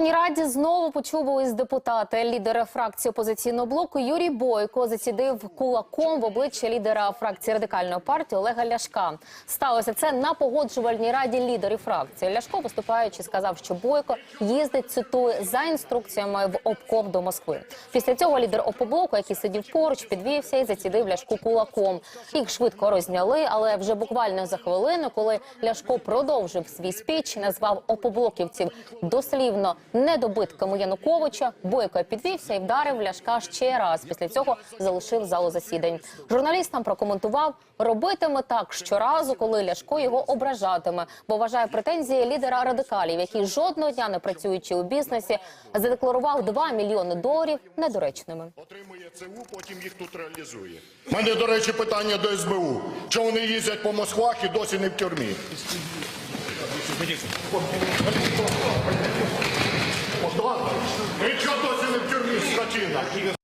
Верховній Раді знову почубились депутати. Лідера фракції опозиційного блоку Юрій Бойко зацідив кулаком в обличчя лідера фракції радикальної партії Олега Ляшка. Сталося це на погоджувальній раді лідерів фракції. Ляшко, виступаючи, сказав, що Бойко їздить цитую за інструкціями в обком до Москви. Після цього лідер опоблоку, який сидів поруч, підвівся і зацідив Ляшку кулаком. Їх швидко розняли, але вже буквально за хвилину, коли Ляшко продовжив свій спіч, назвав опоблоківців дослівно недобитками Януковича. Бойко підвівся і вдарив Ляшка ще раз. Після цього залишив залу засідань. Журналістам прокоментував, робитиме так щоразу, коли Ляшко його ображатиме, бо вважає претензії лідера радикалів, який жодного дня не працюючи у бізнесі, задекларував 2 мільйони доларів недоречними. Отримує ЦУ, потім їх тут реалізує. Мене, до речі, питання до СБУ. Чому вони їздять по Москвах і досі не в тюрмі? YouTuber。